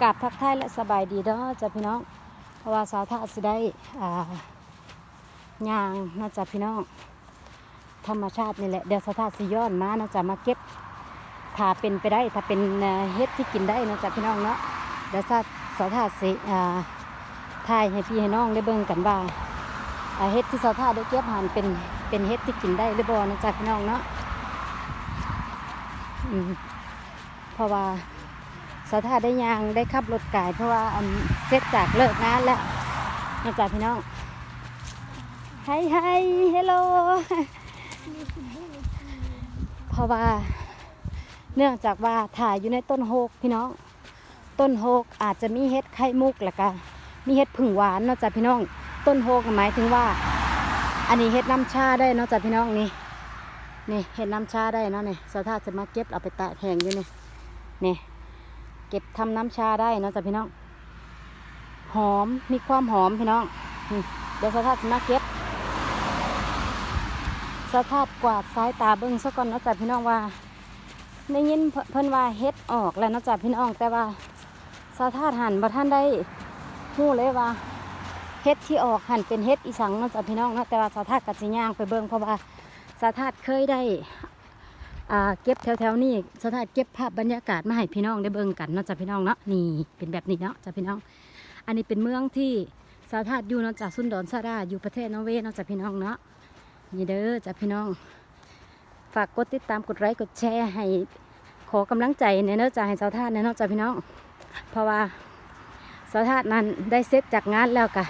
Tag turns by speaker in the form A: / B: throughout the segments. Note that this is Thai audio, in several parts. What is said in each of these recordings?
A: กราบทักทายและสบายดีเด้อจ้ะพี่น้อง เพราะว่าสาวท่าสิได้อ่าย่างนะจ้ะพี่น้อง ธรรมชาตินี่แหละเดี๋ยวสาวท่าสิย้อนมานะจ้ะมาเก็บถ้าเป็นไปได้ถ้าเป็นเฮ็ดที่กินได้นะจ้ะพี่น้องเนาะเดี๋ยวสาวสาวท่าสิอ่าถ่ายให้พี่ให้น้องได้เบิ่งกันว่าเฮ็ดที่สาวท่าได้เก็บหันเป็นเป็นเฮ็ดที่กินได้หรือบ่นะจ้ะพี่น้องเนาะเพราะว่า สาวท่าได้ยางได้ขับรถไก่เพราะว่าอันเสร็จจากเลิกงานแล้วนาะจ้ะพี่น้องไฮไฮเฮลโลเพราะว่า เนื่องจากว่าถ่ายอยู่ในต้นโฮกพี่น้อง ต้นโฮกอาจจะมีเห็ดไข่มุกแล้วก็มีเห็ดผึ่งหวานเนาะจ้ะพี่น้อง ต้นโฮกหมายถึงว่า อันนี้เห็ดน้ำชาได้เนาะจ้ะพี่น้องนี่นี่เห็ดน้ำชาได้เนาะนี่สาวท่าจะมาเก็บเอาไปตากแห้งอยู่นี่นี่ ก็บทำน้ำชาได้เนาะจ้ะพี่น้อง หอมมีความหอมพี่น้อง เดี๋ยวสาวท่าจะมาเก็บสาวท่ากวาดสายตาเบิ้งซะก่อนเนาะจ้ะพี่น้องว่าได้ยินเพิ่นเพิ่นว่าเฮ็ดออกแล้วเนาะจ๊ะพี่น้อง แต่ว่าสาธาตุหันบ่ท่านได้ฮู้เลยว่าเฮ็ดที่ออกหันเป็นเฮ็ดอีสังเนาะจ๊ะพี่น้องเนาะแต่ว่าสาธาตุกับสิย่างไปเบิ่งเพราะว่าสาธาตุเคยได้ เก็บแถวๆนี้สาธาตุเก็บภาพบรรยากาศมาให้พี่น้องได้เบิ่งกันเนาะจ๊ะพี่น้องเนาะนี่เป็นแบบนี้เนาะจ๊ะพี่น้อง อันนี้เป็นเมืองที่สาธาตุอยู่เนาะจ๊ะซุนดอนซาดาอยู่ประเทศนอร์เวย์เนาะจ๊ะพี่น้องเนาะนี่เด้อจ๊ะพี่น้อง ฝากกดติดตามกดไลค์กดแชร์ให้ขอกำลังใจในเนื้อใจให้สาวทาสในเนื้อใจพี่น้อง เพราะว่าสาวทาสนั้นได้เสร็จจากงานแล้วกะ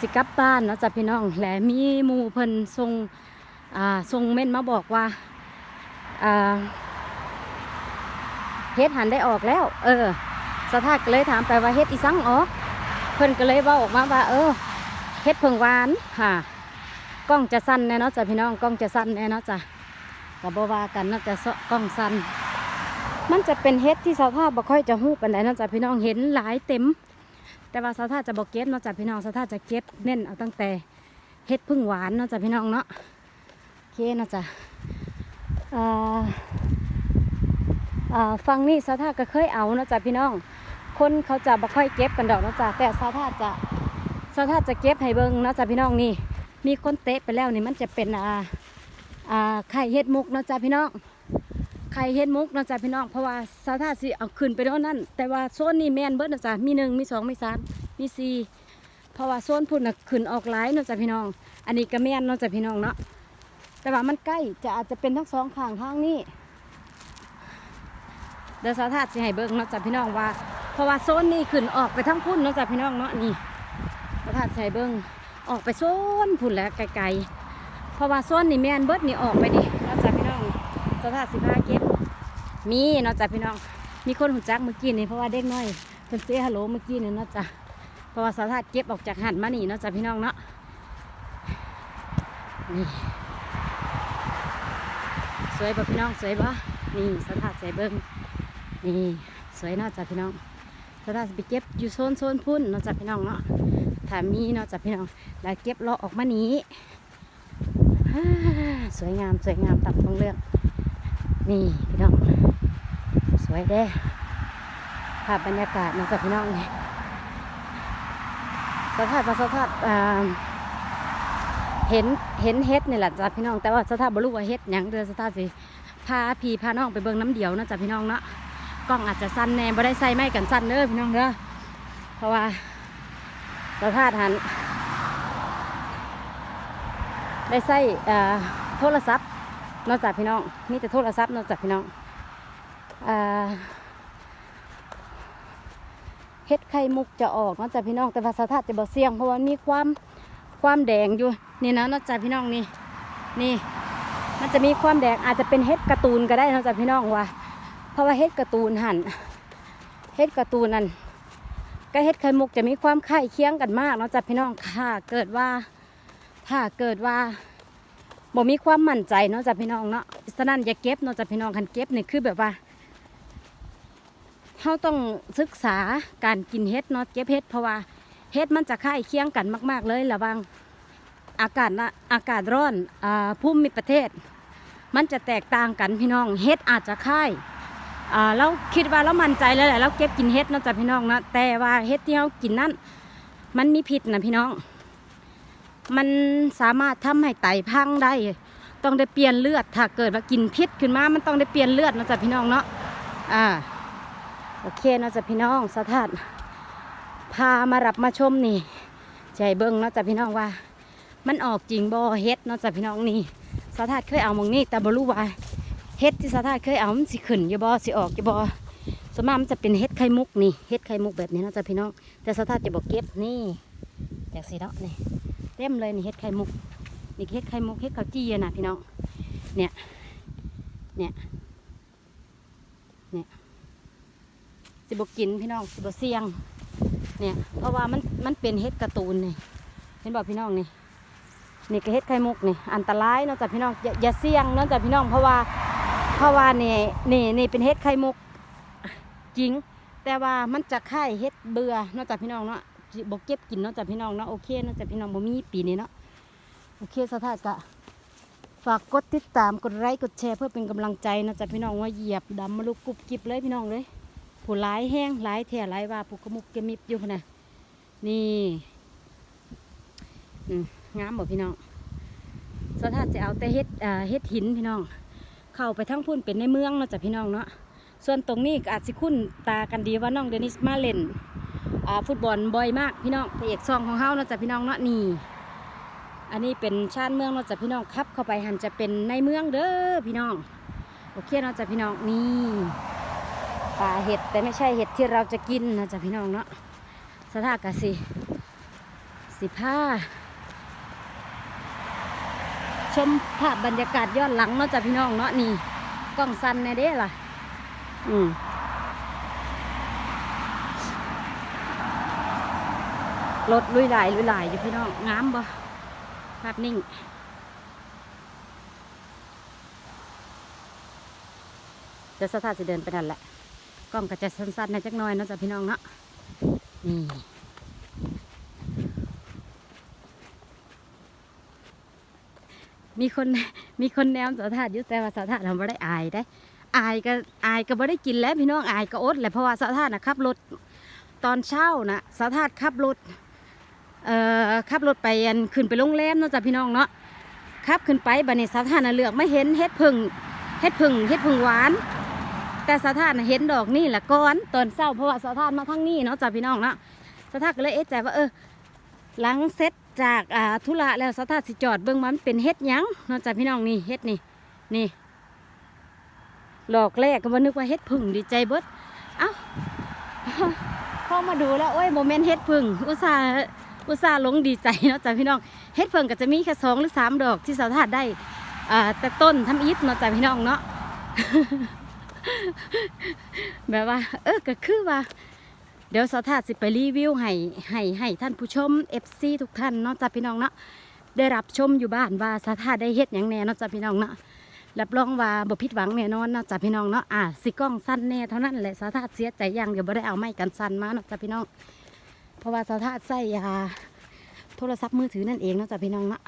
A: สิกลับบ้านเนาะจ้ะพี่น้อง และมีหมู่เพิ่นส่ง อ่าส่งเม่นมาบอกว่าอ่าเฮ็ดหันได้ออกแล้ว เออสาวทาก็เลยถามไปว่าเฮ็ดอีสังออกเพิ่นก็เลยว้าออกมาว่า เออเฮ็ดเพิ่งหวานค่ะกล้องจะสั้นแน่เนาะจ้ะพี่น้องกล้องจะสั้นแน่เนาะจ้ะกับบ่ว่ากันเนาะจะเสาะกล้องสั้นมันจะเป็นเฮ็ดที่สาวท่าบ่ค่อยจะฮู้ปานใดเนาะจ้ะพี่น้องเห็นหลายเต็ม แต่ว่าสาวท่าจะบ่เก็บเนาะจ้ะพี่น้องสาวท่าจะเก็บเน้นเอาตั้งแต่เฮ็ดพึ่งหวานเนาะจ้ะพี่น้องเนาะ เคนะจ้ะฟังนี่สาวท่าก็เคยเอานะจ้ะพี่น้อง คนเขาจะบ่ค่อยเก็บกันดอกนะจ้ะแต่สาวท่าจะสาวท่าจะเก็บให้เบิ่งนะจ้ะพี่น้องนี่ มีคนเตะไปแล้วนี่มันจะเป็นอ่าอ่าไข่เฮ็ดมุกนะจ๊ะพี่น้องไข่เฮ็ดมุกนะจ๊ะพี่น้องเพราะว่าสาวท่าสิเอาขึ้นไปโน่นนั่นแต่ว่าโซนนี่แม่นเบิดนะจ๊ะมีหนึ่งมีสองมีสามมีสี่เพราะว่าโซนพุ่นน่ะขึ้นออกหลายนะจ๊ะพี่น้อง อันนี้ก็แม่นนะจ๊ะพี่น้องเนาะ แต่ว่ามันใกล้จะอาจจะเป็นทั้งสองข้างทางนี้เดี๋ยวสาวท่าสิให้เบิ่งเนาะจ๊ะพี่น้องว่า เพราะว่าโซนนี่ขึ้นออกไปทั้งพุ่นเนาะจ๊ะพี่น้องเนาะนี่สาวท่าสิให้เบิ่งออกไปโซนผุนแหล้วไกลๆเพราะว่าโซนนี่แมนเบิดนี่ออกไปดินอกจากพี่น้องสถาสิพาเก็บ มีนอกจากพี่น้อง มีคนหุ่นจักเมื่อกี้นี่เพราะว่าเด็กน้อยเพิ่นเสียฮัลโหลเมื่อกี้นี่เนาะจ้ะเพราะว่าสถาเก็บออกจากหันมานี่เนาะจ้ะพี่น้องเนาะนี่ สวยบ่พี่น้องสวยบ่นี่สถานสวยเบิ่งนี่สวยเนาะจ้ะพี่น้องสถานไปเก็บอยู่โซนโซนพุ่นเนาะจ้ะพี่น้องเนาะถามีเนาะจ้ะพี่น้องแล้วเก็บเลาะออกมานี้สวยงามสวยงามตับต้องเลือกนี่พี่น้องสวยเด้ภาพบรรยากาศเนาะจ้ะพี่น้องนี่สภาพสภาพอ่า เห็นเห็นเฮ็ดนี่แหละจ้ะพี่น้องแต่ว่าสภาบรู้ว่าเฮ็ดหยังเดือสภาสิพาพี่พาน้องไปเบิ่งน้ำเดียวนะจ้ะพี่น้องเนาะกล้องอาจจะสั้นแน่บ่ได้ใส่ไม้กันสั้นเด้อพี่น้องเด้อเพราะว่าสภาพหันได้ใส่เอ่อโทรศัพท์นอกจากพี่น้องมีแต่โทรศัพท์นอกจากพี่น้องเอ่อเฮ็ดไข่มุกจะออกนอกจากพี่น้องแต่ภาษาธาตุจะบ่เสี่ยงเพราะว่ามีความ ความแดงอยู่นี่นะนอกจากพี่น้องนี่นี่ มันจะมีความแดงอาจจะเป็นเฮ็ดการ์ตูนก็ได้นอกจากพี่น้องว่าเพราะว่าเฮ็ดการ์ตูนหันเฮ็ดการ์ตูนนั่นก็เฮ็ดไข่มุกจะมีความไข่เคียงกันมากนาะจ้ะพี่น้องค่ะเกิดว่าถ้าเกิดว่าบ่มีความมั่นใจเนาะจ้ะพี่น้องเนาะฉะนั้นอย่าเก็บเนาะจ้ะพี่น้องคันเก็บนี่คือแบบว่าเราต้องศึกษาการกินเฮ็ดเนาะเก็บเฮ็ดเพราะว่า เฮ็ดมันจะไข่เคียงกันมาก ๆ เลยระวังอากาศนะอากาศร้อนอภูมิประเทศ มันจะแตกต่างกันพี่น้องเฮ็ดอาจจะไข่อ่าเราคิดว่าเรามั่นใจแล้วแหละเราเก็บกินเฮ็ดนะจ้ะพี่น้องนะแต่ว่าเฮ็ดที่เรากินนั้นมันมีพิษนะพี่น้อง มันสามารถทำให้ไตพังได้ ต้องได้เปลี่ยนเลือด ถ้าเกิดว่ากินพิษขึ้นมา มันต้องได้เปลี่ยนเลือดนะจ้ะพี่น้องเนาะอ่าโอเคนะจ้ะพี่น้องสถาน พามารับมาชมนี่ใจเบิ้งเนาะจ้ะพี่น้องว่า มันออกจริงบ่เฮ็ดเนาะจ้ะพี่น้องนี่สถาเคยเอามองนี่แต่บ่รู้ว่าเฮ็ดที่สถาเคยเอามันสิขึ้นอยู่บ่สิออกอยู่บ่สวนมากมันจะเป็นเฮ็ดไข่มุกนี่เฮ็ดไข่มุกแบบนี้เนาะจ้ะพี่น้อง แต่สถาจะบอกเก็บนี่จากสีเนาะนี่เต็มเลยนี่เฮ็ดไข่มุกนี่เฮ็ดไข่มุกเฮ็ดข้าวจี้อะนะพี่น้องเนี่ยเนี่ยเนี่ยสิบกินพี่น้องสิบเสียง เนี่ย เพราะว่ามันมันเป็นเฮ็ดการ์ตูนนี่เห็นบอกพี่น้องนี่นี่ก็เฮ็ดไข่มุกนี่อันตรายนาะจ้ะพี่น้องอย่าอย่าเสี่ยงนาะจ้ะพี่น้องเพราะว่าเพราะว่านี่นี่นี่เป็นเฮ็ดไข่มุกจริง แต่ว่ามันจะค่เฮ็ดเบื่อนาะจ้ะพี่น้องเนาะสิบเก็บกินนาะจ้ะพี่น้องเนาะโอเคนาะจ้ะพี่น้องบ่มีปีนี้เนาะโอเคสถานกะฝากกดติดตามกดไลค์กดแชร์เพื่อเป็นกำลังใจนะจ๊ะพี่น้องว่าเหยียบดำมาลุกกุบกิบเลยพี่น้องเลย ผู้ร้ายแห้งร้ายแถ่ร้ายว่าผู้กมุกกมิบอยู่นะนี่อืมงามบ่พี่น้องสถานจะเอาแต่เฮ็ดเฮ็ดหินพี่น้อง เข้าไปทั้งพุ่นเป็นในเมืองเนาะจ้ะพี่น้องเนาะส่วนตรงนี้อาจสิคุ้นตากันดีว่าน้องเดนิสมาเล่นฟุตบอลบ่อยมากพี่น้องพระเอกซองของเฮาเนาะจ้ะพี่น้องเนาะนี่ อันนี้เป็นชานเมืองเราะจะพี่น้องขับเข้าไปหันจะเป็นในเมืองเด้อพี่น้อง โอเคเนาะจะพี่น้องนี่ ปลาเห็ดแต่ไม่ใช่เห็ดที่เราจะกินนะจ๊ะพี่น้องเนาะสถานกสิสิผ้าชมภาพบรรยากาศย้อนหลังเนาะจ้ะพี่น้องเนาะนี่กล้องสั้นแน่เด้ล่ะ อืมรถลุยหลายลุยหลายอยู่พี่น้องงามบ่ภาพนิ่งเดี๋ยวสถานจะเดินไปนั่นแหละ กล้องก็จะสั้นๆนะจักน้อยนาะจ้ะพี่น้องเนาะนี่มีคนมีคนแนมสถานอยู่แต่ว่าสถานเราไม่ได้อายได้ อายก็อายก็ไม่ได้กินแล้วพี่น้องอายก็อดแหละเพราะว่าสถานนะขับรถตอนเช้านะสถานขับรถเอ่อขับรถไปอันขึ้นไปโรงแรมเนาะจ้ะพี่น้องเนาะขับขึ้นไปบัดนี้สถานน่ะเลือกไม่เห็นเฮ็ดพึ่งเฮ็ดพึ่งเฮ็ดพึ่งหวาน แต่สถานเห็นดอกนี่แหละก่อนตอนเช้าเพราะว่าสถานมาทั้งนี้เนาะจ้ะพี่น้องเนาะสถานก็เลยเอ๊ะใจว่าเออหลังเสร็จจากอ่าธุระแล้วสถานสิจอดเบิ่งมันเป็นเฮ็ดยังเนาะจ้ะพี่น้องนี่เฮ็ดนี่นี่หลอกแรกก็ว่านึกว่าเฮ็ดพึ่งดีใจเบิดเอ้าพอมาดูแล้วโอ้ยโมเมนต์เฮ็ดพึ่งอุตส่าห์อุตส่าห์หลงดีใจเนาะจ้ะพี่น้องเฮ็ดพิ่งก็จะมีแค่สองหรือสามดอกที่สาวทาดได้อ่าแต่ต้นทำอิฐเนาะจ้ะพี่น้องเนาะ แบบว่า เออก็คือว่า เดี๋ยวสาวทาดสิไปรีวิวให้ให้ให้ท่านผู้ชม FC ทุกท่านเนาะจ้ะพี่น้องเนาะได้รับชมอยู่บ้านว่าสาวทาดได้เฮ็ดหยังแน่เนาะจ้ะพี่น้องเนาะรับรองว่าบ่ผิดหวังแน่นอนเนาะจ้ะพี่น้องเนาะอ่าสิกล้องสั้นแน่เท่านั้นแหละสาวทาดเสียใจอย่างเดี๋ยวบ่ได้เอาไม้กันสั้นมาเนาะจ้ะพี่น้อง เพราะว่าสาวทาดใส่ยาโทรศัพท์มือถือนั่นเองเนาะจ้ะพี่น้องเนาะ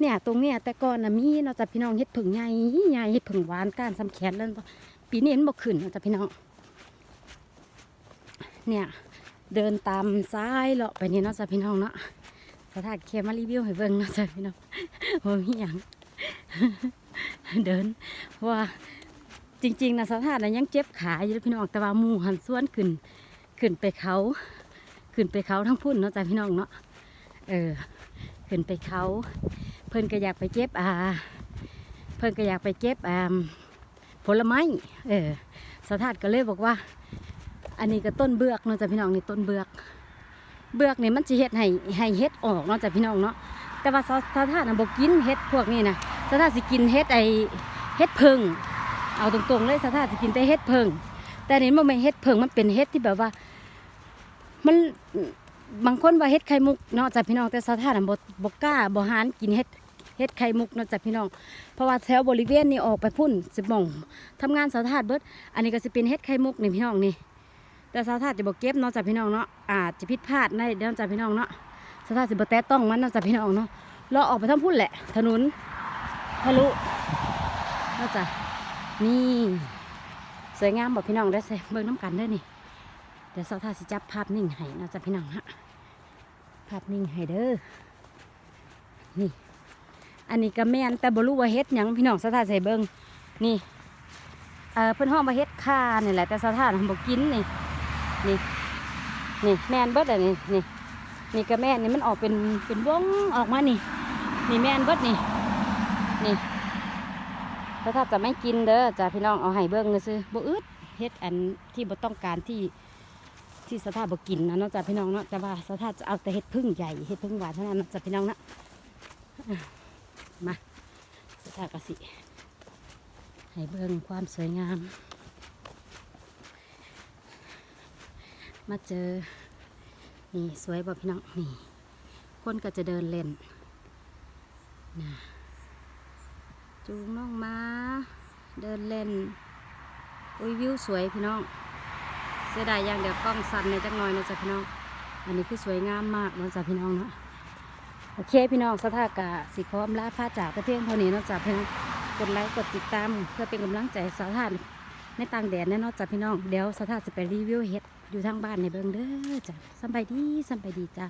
A: เนี่ยตรงเนี้ยแต่ก่อนนะมีเนาะจ้ะพี่น้องเฮ็ดผึ่งใหญ่ใหญ่เฮ็ดผึ่งหวานก้านซ้ำแขนแล้ว ปีนี้มันบ่ขึ้นนะจ้ะพี่น้อง เนี่ยเดินตามซ้ายเลาะไปนี่เนาะจ้ะพี่น้องเนาะสถานเคมารีวิวให้เบิ่งเนาะจ้ะพี่น้องว่ามีหยังเดินเพราะว่าจริงๆนะสถานน่ะยังเจ็บขาอยู่พี่น้องแต่ว่ามู่หันสวนขึ้นขึ้นไปเขาขึ้นไปเขาทั้งพุ่นเนาะจ้ะพี่น้องเนาะเออขึ้นไปเขา เพิ่นก็อยากไปเก็บอ่า เพิ่นก็อยากไปเก็บอ่า ผลไม้ เออสถานก็เลยบอกว่า อันนี้ก็ต้นเบือกเนาะจ้ะพี่น้องนี่ต้นเบือก เบือกนี่มันจะเฮ็ดให้ให้เฮ็ดออกเนาะจ้ะพี่น้องเนาะ แต่ว่าสถานน่ะบ่กินเฮ็ดพวกนี้นะสถานสิกินเฮ็ดไอเฮ็ดเพิงเอาตรงๆเลยสถานสิกินแต่เฮ็ดเพิงแต่นนี่มันไม่เฮ็ดเพิงมันเป็นเฮ็ดที่แบบว่า มันบางคนว่าเฮ็ดไข่มุกเนาะจ้ะพี่น้องแต่สถานบ่บ่กล้าบ่หานกินเฮ็ด เฮ็ดไข่มุกเนาะจ้ะพี่น้อง เพราะว่าแถวบริเวณนี้ออกไปพุ่นสิบมองทำงานสถานเบิด อันนี้ก็สิเป็นเฮ็ดไข่มุกนี่พี่น้องนี่ แต่สถานจะบ่เก็บเนาะจ้ะพี่น้องเนาะ อาจจะผิดพลาดได้เด้อจ้ะพี่น้องเนาะสถานสิบ่แตะต้องมันเนาะจ้ะพี่น้องเนาะ เราออกไปทางพุ่นแหละ ถนนทะลุเนาะจ้ะนี่สวยงามบอกพี่น้องได้อเซเบิ่งน้ำกันเด้นี่เดี๋ยวสาวทาสิจับภาพนิ่งให้นาะจ้ะพี่น้องฮะภาพนิ่งให้เด้อนี่ อันนี้ก็แม่นแต่บ่รู้ว่าเฮ็ดหยังพี่น้องสาวทาใส่เบิ่งนี่เอ่อเพิ่นห้องมาเฮ็ดคานี่แหละแต่สาวทานบ่กินนี่นี่นี่แม่นเบิดอันนี้นี่นี่ก็แม่นนี่มันออกเป็นเป็นวงออกมานี่ นี่แม่นเบิดนี่นี่แล้วถ้าจะไม่กินเด้อจ้าพี่น้องเอาให้เบิ่งเลยซื่อบ่อึดเฮ็ดอันที่บ่ต้องการที่ที่สถาบ่กินนะเนาะจ้าพี่น้องเนาะแต่ว่าสถาจะเอาแต่เฮ็ดพึ่งใหญ่เฮ็ดพึ่งหวานเท่านั้นเนาะจ้าพี่น้องนะ มาสถากสิให้เบิ่งความสวยงาม มาเจอ นี่สวยบ่พี่น้องนี่คนก็จะเดินเล่นนะจูงน้องมา เดินเล่น อุ้ยวิวสวยพี่น้อง เสียดายอย่างเดียวกล้องสั่นในอยจักหน่อยนะจ๊ะพี่น้อง อันนี้คือสวยงามมากนะจ๊ะพี่น้องเนาะ โอเคพี่น้องสถากะสิขออมลาพาจากแต่เพียงเท่านี้นาะจ๊ะพี่องกดไลค์กดติดตาม เพื่อเป็นกำลังใจสาวทานในต่างแดนแน่นอนจากพี่น้องเดี๋ยวสถานจะไปรีวิวเฮ็ดอยู่ทางบ้านในเบิงเด้อจ้ะสบายดีสบายดีจ้า